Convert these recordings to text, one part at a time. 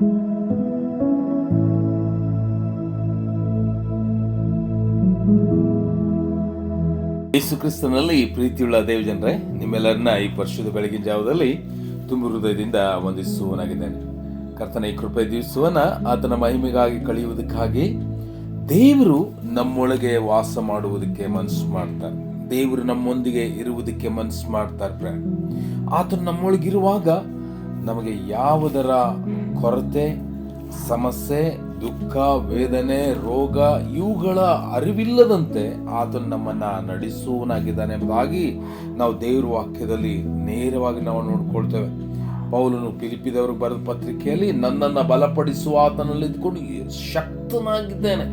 ಯೇಸು ಕ್ರಿಸ್ತನಲ್ಲಿ ಪ್ರೀತಿಯುಳ್ಳ ದೇವ ಜನರೇ ನಿಮ್ಮೆಲ್ಲರನ್ನ ಈ ಪರಿಶುದ್ಧ ಬೆಳಗಿನ ಜಾವದಲ್ಲಿ ತುಂಬ ಹೃದಯದಿಂದ ವಂದಿಸುವನಾಗಿದ್ದೇನೆ. ಕರ್ತನ ಈ ಕೃಪೆ ದಿವಸವನ್ನ ಆತನ ಮಹಿಮೆಗಾಗಿ ಕಳೆಯುವುದಕ್ಕಾಗಿ ದೇವರು ನಮ್ಮೊಳಗೆ ವಾಸ ಮಾಡುವುದಕ್ಕೆ ಮನಸ್ಸು ಮಾಡ್ತಾರೆ. ದೇವರು ನಮ್ಮೊಂದಿಗೆ ಇರುವುದಕ್ಕೆ ಮನಸ್ಸು ಮಾಡ್ತಾರೆ. ಆತನು ನಮ್ಮೊಳಗಿರುವಾಗ ನಮಗೆ ಯಾವುದರ ಕೊರತೆ, ಸಮಸ್ಯೆ, ದುಃಖ, ವೇದನೆ, ರೋಗ ಇವುಗಳ ಅರಿವಿಲ್ಲದಂತೆ ಆತನು ನಮ್ಮನ್ನ ನಡೆಸುವನಾಗಿದ್ದಾನೆ ಎಂಬುದಾಗಿ ನಾವು ದೇವರ ವಾಕ್ಯದಲ್ಲಿ ನೇರವಾಗಿ ನಾವು ನೋಡ್ಕೊಳ್ತೇವೆ. ಪೌಲನು ಪಿಲಿಪಿದವ್ರಿಗೆ ಬರೆದ ಪತ್ರಿಕೆಯಲ್ಲಿ, ನನ್ನನ್ನು ಬಲಪಡಿಸುವ ಆತನಲ್ಲಿ ಇದ್ಕೊಂಡು ಶಕ್ತನಾಗಿದ್ದೇನೆ.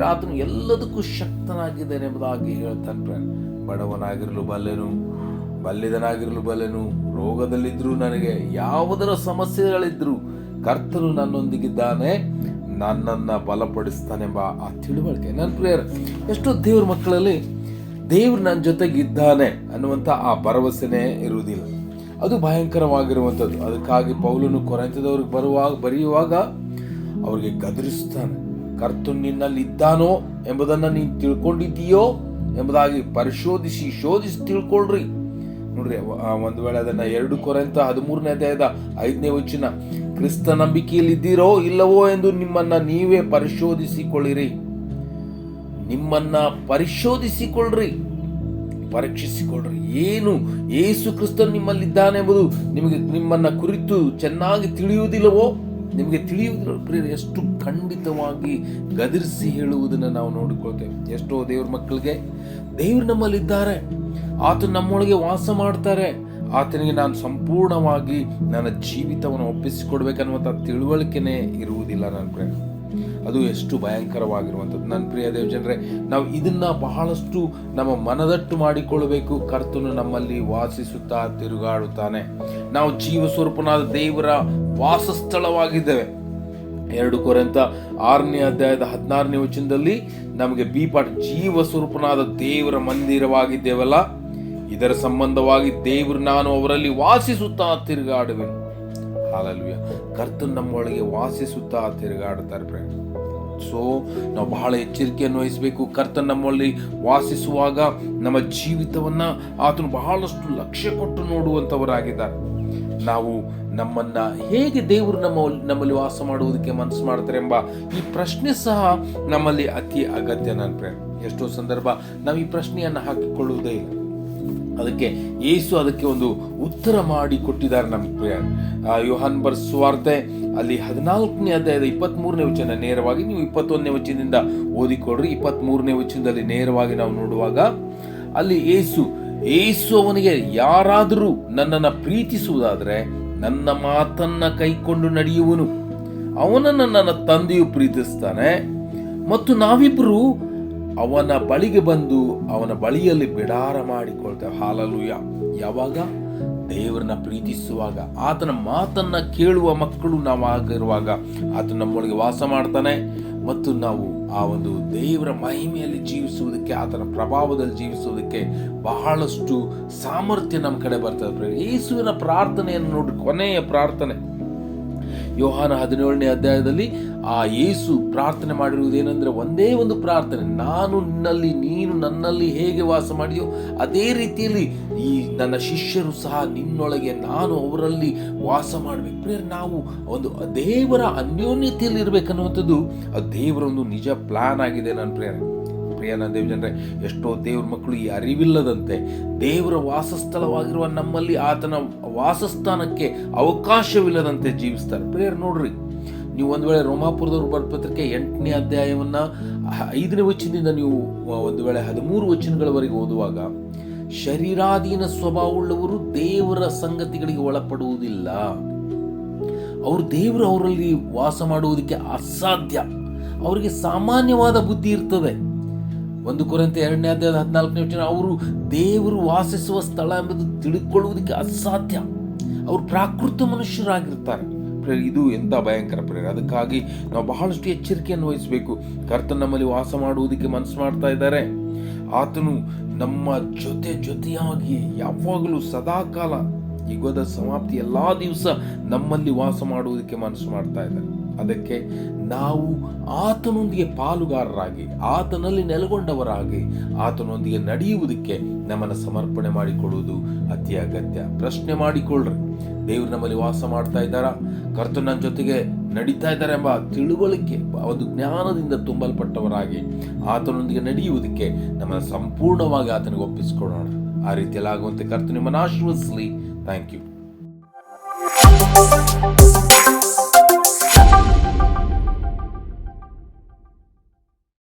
ಆತನು ಎಲ್ಲದಕ್ಕೂ ಶಕ್ತನಾಗಿದ್ದೇನೆ ಎಂಬುದಾಗಿ ಹೇಳ್ತಾನೆ ಬಡವನಾಗಿರಲು ಬಲ್ಲೆನು, ಬಲ್ಲಿದನಾಗಿರಲು ಬಲ್ಲೆನು ರೋಗದಲ್ಲಿದ್ದರೂ ನನಗೆ, ಯಾವುದರ ಸಮಸ್ಯೆಗಳಿದ್ರು ಕರ್ತನು ನನ್ನೊಂದಿಗಿದ್ದಾನೆ, ನನ್ನನ್ನು ಬಲಪಡಿಸ್ತಾನೆಂಬ ಆ ತಿಳುವಳಿಕೆ. ನನ್ನ ಪ್ರೇಯರ್, ಎಷ್ಟೋ ದೇವ್ರ ಮಕ್ಕಳಲ್ಲಿ ದೇವ್ರು ನನ್ನ ಜೊತೆಗಿದ್ದಾನೆ ಅನ್ನುವಂಥ ಆ ಭರವಸೆನೇ ಇರುವುದಿಲ್ಲ. ಅದು ಭಯಂಕರವಾಗಿರುವಂಥದ್ದು. ಅದಕ್ಕಾಗಿ ಪೌಲನು ಕೊರಂತದವ್ರಿಗೆ ಬರುವಾಗ, ಬರೆಯುವಾಗ ಅವ್ರಿಗೆ ಗದರಿಸ್ತಾನೆ ಕರ್ತನು ನಿನ್ನಲ್ಲಿ ಇದ್ದಾನೋ ಎಂಬುದನ್ನು ನೀನು ತಿಳ್ಕೊಂಡಿದ್ದೀಯೋ ಎಂಬುದಾಗಿ ಪರಿಶೋಧಿಸಿ, ಶೋಧಿಸಿ ತಿಳ್ಕೊಳ್ರಿ. ನೋಡ್ರಿ ಒಂದು ವೇಳೆ ಅದನ್ನ ಎರಡು ಕೊರೆಂತ ಹದಿಮೂರನೇ ಅಧ್ಯಾಯದ ಐದನೇ ವಚನ ಕ್ರಿಸ್ತ ನಂಬಿಕೆಯಲ್ಲಿದ್ದೀರೋ ಇಲ್ಲವೋ ಎಂದು ನಿಮ್ಮನ್ನ ನೀವೇ ಪರಿಶೋಧಿಸಿಕೊಳ್ಳಿರಿ. ನಿಮ್ಮನ್ನ ಪರಿಶೋಧಿಸಿಕೊಳ್ಳ್ರಿ. ಪರೀಕ್ಷಿಸಿಕೊಳ್ಳ್ರಿ. ಏನು ಏಸು ಕ್ರಿಸ್ತನು ನಿಮ್ಮಲ್ಲಿದ್ದಾನೆ ಎಂಬುದು ನಿಮಗೆ ನಿಮ್ಮನ್ನ ಕುರಿತು ಚೆನ್ನಾಗಿ ತಿಳಿಯುವುದಿಲ್ಲವೋ? ನಿಮಗೆ ತಿಳಿಯುವುದಿಲ್ಲ ಎಷ್ಟು ಖಂಡಿತವಾಗಿ ಗದರಿಸಿ ಹೇಳುವುದನ್ನು ನಾವು ನೋಡಿಕೊಳ್ತೇವೆ. ಎಷ್ಟೋ ದೇವ್ರ ಮಕ್ಕಳಿಗೆ ದೇವ್ರು ನಮ್ಮಲ್ಲಿದ್ದಾರೆ. ಆತ ನಮ್ಮೊಳಗೆ ವಾಸ ಮಾಡ್ತಾರೆ. ಆತನಿಗೆ ನಾನು ಸಂಪೂರ್ಣವಾಗಿ ನನ್ನ ಜೀವಿತವನ್ನು ಒಪ್ಪಿಸಿಕೊಡ್ಬೇಕನ್ನುವಂಥ ತಿಳುವಳಿಕೆನೇ ಇರುವುದಿಲ್ಲ ನನ್ನ ಪ್ರಿಯ ಅದು ಎಷ್ಟು ಭಯಂಕರವಾಗಿರುವಂಥದ್ದು. ನನ್ನ ಪ್ರಿಯ ದೇವ ಜನರೇ ನಾವು ಇದನ್ನ ಬಹಳಷ್ಟು ನಮ್ಮ ಮನದಟ್ಟು ಮಾಡಿಕೊಳ್ಳಬೇಕು. ಕರ್ತನು ನಮ್ಮಲ್ಲಿ ವಾಸಿಸುತ್ತಾ ತಿರುಗಾಡುತ್ತಾನೆ. ನಾವು ಜೀವ ಸ್ವರೂಪನಾದ ದೇವರ ವಾಸಸ್ಥಳವಾಗಿದ್ದೇವೆ. ಎರಡು ಕೊರೆಂತ ಆರನೇ ಅಧ್ಯಾಯದ ಹದಿನಾರನೇ ವಚನದಲ್ಲಿ ನಮಗೆ ಬಿ ಪಾಠ ಜೀವ ಸ್ವರೂಪನಾದ ದೇವರ ಮಂದಿರವಾಗಿದ್ದೇವಲ್ಲ. ಇದರ ಸಂಬಂಧವಾಗಿ ದೇವರು ನಾನು ಅವರಲ್ಲಿ ವಾಸಿಸುತ್ತಾ ತಿರುಗಾಡುವೆ ಹಾಲಲ್ವಿಯ ಕರ್ತನ್ ನಮ್ಮೊಳಗೆ ವಾಸಿಸುತ್ತಾ ತಿರುಗಾಡ್ತಾರೆ ಸೊ ನಾವು ಬಹಳ ಎಚ್ಚರಿಕೆಯನ್ನು ವಹಿಸಬೇಕು. ಕರ್ತನ್ ನಮ್ಮಲ್ಲಿ ವಾಸಿಸುವಾಗ ನಮ್ಮ ಜೀವಿತವನ್ನ ಆತನು ಬಹಳಷ್ಟು ಲಕ್ಷ್ಯ ಕೊಟ್ಟು ನೋಡುವಂಥವರಾಗಿದ್ದಾರೆ ನಾವು ನಮ್ಮನ್ನ ಹೇಗೆ ದೇವರು ನಮ್ಮ ನಮ್ಮಲ್ಲಿ ವಾಸ ಮಾಡುವುದಕ್ಕೆ ಮನಸ್ಸು ಮಾಡ್ತಾರೆ ಎಂಬ ಈ ಪ್ರಶ್ನೆ ಸಹ ನಮ್ಮಲ್ಲಿ ಅತಿ ಅಗತ್ಯ ನನ್ನ ಫ್ರೆಂಡ್ ಎಷ್ಟೋ ಸಂದರ್ಭ ನಾವು ಈ ಪ್ರಶ್ನೆಯನ್ನು ಹಾಕಿಕೊಳ್ಳುವುದೇ ಇಲ್ಲ. ಅದಕ್ಕೆ ಯೇಸು ಅದಕ್ಕೆ ಒಂದು ಉತ್ತರ ಮಾಡಿ ಕೊಟ್ಟಿದ್ದಾರೆ ನಮ್ಮ ಪ್ರಿಯ ಬರ್ ಯೋಹಾನ್ ಬರ್ಸುವಾರ್ತೆ ಅಲ್ಲಿ ಹದಿನಾಲ್ಕನೇ ಅಧ್ಯಾಯದ ಇಪ್ಪತ್ತ್ ಮೂರನೇ ವಚನ ನೇರವಾಗಿ ನೀವು ಇಪ್ಪತ್ತೊಂದನೇ ವಚನದಿಂದ ಓದಿಕೊಡ್ರಿ ಇಪ್ಪತ್ತ್ ಮೂರನೇ ವಚನದಲ್ಲಿ ನೇರವಾಗಿ ನಾವು ನೋಡುವಾಗ ಅಲ್ಲಿ ಏಸು ಏಸು ಅವನಿಗೆ ಯಾರಾದರೂ ನನ್ನನ್ನು ಪ್ರೀತಿಸುವುದಾದರೆ ನನ್ನ ಮಾತನ್ನ ಕೈಕೊಂಡು ನಡೆಯುವನು. ಅವನನ್ನು ನನ್ನ ತಂದೆಯು ಪ್ರೀತಿಸ್ತಾನೆ. ಮತ್ತು ನಾವಿಬ್ಬರು ಅವನ ಬಳಿಗೆ ಬಂದು ಅವನ ಬಳಿಯಲ್ಲಿ ಬಿಡಾರ ಮಾಡಿಕೊಳ್ತೇವೆ. ಹಾಲಲುಯ. ಯಾವಾಗ? ದೇವರನ್ನ ಪ್ರೀತಿಸುವಾಗ. ಆತನ ಮಾತನ್ನ ಕೇಳುವ ಮಕ್ಕಳು ನಾವು ಆಗಿರುವಾಗ ಆತ ನಮ್ಮೊಳಗೆ ವಾಸ ಮಾಡ್ತಾನೆ. ಮತ್ತು ನಾವು ಆ ಒಂದು ದೇವರ ಮಹಿಮೆಯಲ್ಲಿ ಜೀವಿಸುವುದಕ್ಕೆ, ಆತನ ಪ್ರಭಾವದಲ್ಲಿ ಜೀವಿಸುವುದಕ್ಕೆ ಬಹಳಷ್ಟು ಸಾಮರ್ಥ್ಯ ನಮ್ಮ ಕಡೆ ಬರ್ತದೆ. ಯೇಸುವಿನ ಪ್ರಾರ್ಥನೆಯನ್ನು ನೋಡಿ ಕೊನೆಯ ಪ್ರಾರ್ಥನೆ. ಯೋಹಾನ ಹದಿನೇಳನೇ ಅಧ್ಯಾಯದಲ್ಲಿ, ಆ ಯೇಸು ಪ್ರಾರ್ಥನೆ ಮಾಡಿರುವುದೇನೆಂದ್ರೆ ಒಂದೇ ಒಂದು ಪ್ರಾರ್ಥನೆ, ನಾನು ನಿನ್ನಲ್ಲಿ, ನೀನು ನನ್ನಲ್ಲಿ ಹೇಗೆ ವಾಸ ಮಾಡಿಯೋ ಅದೇ ರೀತಿಯಲ್ಲಿ ಈ ನನ್ನ ಶಿಷ್ಯರು ಸಹ ನಿನ್ನೊಳಗೆ ನಾನು ಅವರಲ್ಲಿ ವಾಸ ಮಾಡಬೇಕು. ನಾವು ಒಂದು ದೇವರ ಅನ್ಯೋನ್ಯತೆಯಲ್ಲಿ ಇರಬೇಕನ್ನುವಂಥದ್ದು ಆ ದೇವರ ಒಂದು ನಿಜ ಪ್ಲಾನ್ ಆಗಿದೆ ನನ್ನ ಪ್ರಿಯರೇ. ಪ್ರಿಯನ ದೇವ ಜನರೇ, ಎಷ್ಟೋ ದೇವ್ರ ಮಕ್ಕಳು ಈ ಅರಿವಿಲ್ಲದಂತೆ ದೇವರ ವಾಸಸ್ಥಳವಾಗಿರುವ ನಮ್ಮಲ್ಲಿ ಆತನ ವಾಸಸ್ಥಾನಕ್ಕೆ ಅವಕಾಶವಿಲ್ಲದಂತೆ ಜೀವಿಸ್ತಾರೆ. ಪ್ರಿಯರ್, ನೋಡ್ರಿ, ನೀವು ಒಂದು ವೇಳೆ ರೋಮಾಪುರದವ್ರ ಬರೆದ ಪತ್ರಿಕೆ ಎಂಟನೇ ಅಧ್ಯಾಯವನ್ನ ಐದನೇ ವಚನದಿಂದ ನೀವು ಒಂದು ವೇಳೆ ಹದಿಮೂರು ವಚನಗಳವರೆಗೆ ಓದುವಾಗ, ಶರೀರಾಧೀನ ಸ್ವಭಾವವುಳ್ಳವರು ದೇವರ ಸಂಗತಿಗಳಿಗೆ ಒಳಪಡುವುದಿಲ್ಲ. ಅವರು ದೇವರು ಅವರಲ್ಲಿ ವಾಸ ಮಾಡುವುದಕ್ಕೆ ಅಸಾಧ್ಯ. ಅವರಿಗೆ ಸಾಮಾನ್ಯವಾದ ಬುದ್ಧಿ ಇರ್ತದೆ. ಒಂದು ಕುರಿತ ಎರಡನೇ ಅಧ್ಯಾಯದ ಹದಿನಾಲ್ಕನೇ ವಚನ, ಅವರು ದೇವರು ವಾಸಿಸುವ ಸ್ಥಳ ಎಂಬುದು ತಿಳಿದುಕೊಳ್ಳುವುದಕ್ಕೆ ಅಸಾಧ್ಯ. ಅವರು ಪ್ರಾಕೃತ ಮನುಷ್ಯರಾಗಿರ್ತಾರೆ. ಇದು ಎಂಥ ಭಯಂಕರ ಪ್ರೇರ ಅದಕ್ಕಾಗಿ ನಾವು ಬಹಳಷ್ಟು ಎಚ್ಚರಿಕೆಯನ್ನು ವಹಿಸಬೇಕು. ಕರ್ತನ ನಮ್ಮಲ್ಲಿ ವಾಸ ಮಾಡುವುದಕ್ಕೆ ಮನಸ್ಸು ಮಾಡ್ತಾ ಇದ್ದಾರೆ. ಆತನು ನಮ್ಮ ಜೊತೆ ಜೊತೆಯಾಗಿ ಯಾವಾಗಲೂ ಸದಾಕಾಲ ಯುಗದ ಸಮಾಪ್ತಿ ಎಲ್ಲಾ ದಿವಸ ನಮ್ಮಲ್ಲಿ ವಾಸ ಮಾಡುವುದಕ್ಕೆ ಮನಸ್ಸು ಮಾಡ್ತಾ ಇದ್ದಾರೆ. ಅದಕ್ಕೆ ನಾವು ಆತನೊಂದಿಗೆ ಪಾಲುಗಾರರಾಗಿ, ಆತನಲ್ಲಿ ನೆಲೆಗೊಂಡವರಾಗಿ, ಆತನೊಂದಿಗೆ ನಡೆಯುವುದಕ್ಕೆ ನಮ್ಮನ್ನು ಸಮರ್ಪಣೆ ಮಾಡಿಕೊಳ್ಳುವುದು ಅತಿ ಅಗತ್ಯ. ಪ್ರಶ್ನೆ ಮಾಡಿಕೊಳ್ಳ್ರಿ. ದೇವರು ನಮ್ಮಲ್ಲಿ ವಾಸ ಮಾಡ್ತಾ ಇದ್ದಾರ? ಕರ್ತನ ನನ್ನ ಜೊತೆಗೆ ನಡೀತಾ ಇದ್ದಾರೆ ಎಂಬ ತಿಳುವಳಿಕೆ, ಒಂದು ಜ್ಞಾನದಿಂದ ತುಂಬಲ್ಪಟ್ಟವರಾಗಿ ಆತನೊಂದಿಗೆ ನಡೆಯುವುದಕ್ಕೆ ನಮ್ಮನ್ನು ಸಂಪೂರ್ಣವಾಗಿ ಆತನಿಗೆ ಒಪ್ಪಿಸಿಕೊಡೋಣ. ಆ ರೀತಿಯಲ್ಲಿ ಆಗುವಂತೆ ಕರ್ತ ನಿಮ್ಮನ್ನು ಆಶೀರ್ವದಿಸಲಿ. Thank you Bye.